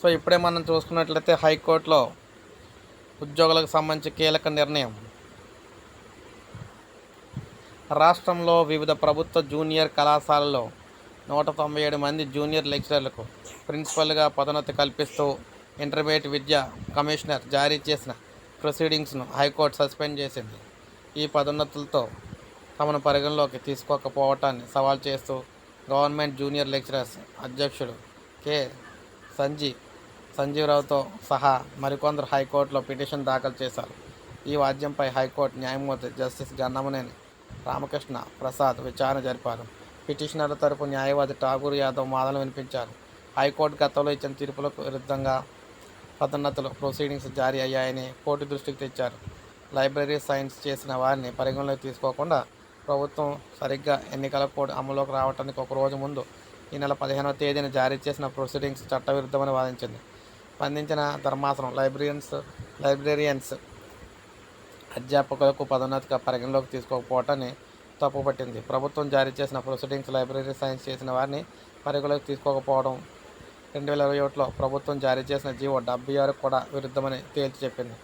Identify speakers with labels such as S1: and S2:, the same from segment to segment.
S1: So ఇప్పుడే మనం చూసుకున్నట్లయితే హైకోర్టులో ఉద్యోగులకు సంబంధించి కీలక నిర్ణయం. రాష్ట్రంలో వివిధ ప్రభుత్వ జూనియర్ కళాశాలలో నూట తొంభై ఏడు మంది జూనియర్ లెక్చరర్లకు ప్రిన్సిపల్గా పదోన్నతి కల్పిస్తూ ఇంటర్మీడియట్ విద్యా కమిషనర్ జారీ చేసిన ప్రొసీడింగ్స్ను హైకోర్టు సస్పెండ్ చేసింది. ఈ పదోన్నతులతో తమను పరిగణలోకి తీసుకోకపోవటాన్ని సవాల్ చేస్తూ గవర్నమెంట్ జూనియర్ లెక్చరర్స్ అధ్యక్షుడు కె. సంజీ సంజీవరావుతో సహా మరికొందరు హైకోర్టులో పిటిషన్ దాఖలు చేశారు. ఈ వాద్యంపై హైకోర్టు న్యాయమూర్తి జస్టిస్ గన్నమనేని రామకృష్ణ ప్రసాద్ విచారణ జరిపారు. పిటిషనర్ల తరపు న్యాయవాది ఠాగూర్ యాదవ్ వాదనలు వినిపించారు. హైకోర్టు గతంలో ఇచ్చిన తీర్పులకు విరుద్ధంగా పదోన్నతులు ప్రొసీడింగ్స్ జారీ అయ్యాయని కోర్టు దృష్టికి తెచ్చారు. లైబ్రరీ సైన్స్ చేసిన వారిని పరిగణలోకి తీసుకోకుండా ప్రభుత్వం సరిగ్గా ఎన్నికల కోడ్ అమలులోకి రావడానికి ఒక రోజు ముందు ఈ నెల పదిహేనవ తేదీన జారీ చేసిన ప్రొసీడింగ్స్ చట్టవిరుద్ధమని వాదించింది. స్పందించిన ధర్మాసనం లైబ్రరియన్స్ లైబ్రేరియన్స్ అధ్యాపకులకు పదోన్నతిగా పరిగణలోకి తీసుకోకపోవటాన్ని తప్పుపట్టింది. ప్రభుత్వం జారీ చేసిన ప్రొసీడింగ్స్ లైబ్రరీ సైన్స్ చేసిన వారిని పరిగణలోకి తీసుకోకపోవడం రెండు వేల ఇరవై ఒకటిలో ప్రభుత్వం జారీ చేసిన జీవో డెబ్బై ఆరు కూడా విరుద్ధమని తేల్చి చెప్పింది.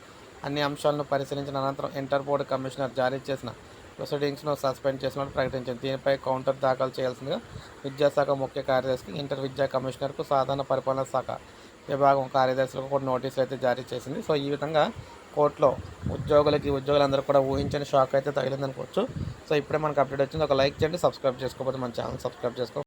S1: అన్ని అంశాలను పరిశీలించిన అనంతరం ఇంటర్ బోర్డు కమిషనర్ జారీ చేసిన ప్రొసీడింగ్స్ను సస్పెండ్ చేసినట్టు ప్రకటించింది. దీనిపై కౌంటర్ దాఖలు చేయాల్సిందిగా విద్యాశాఖ ముఖ్య కార్యదర్శికి ఇంటర్ విద్యా కమిషనర్కు సాధారణ పరిపాలన శాఖ విభాగం కార్యదర్శులకు కూడా నోటీసులు అయితే జారీ చేసింది. సో ఈ విధంగా కోర్టులో ఉద్యోగులకి ఉద్యోగులందరూ కూడా ఊహించని షాక్ అయితే తగిలిందనుకోవచ్చు. సో ఇప్పుడే మనకు అప్డేట్ వచ్చింది. ఒక లైక్ చేయండి సబ్స్క్రైబ్ చేసుకోకపోతే మన ఛానల్ సబ్స్క్రైబ్ చేసుకో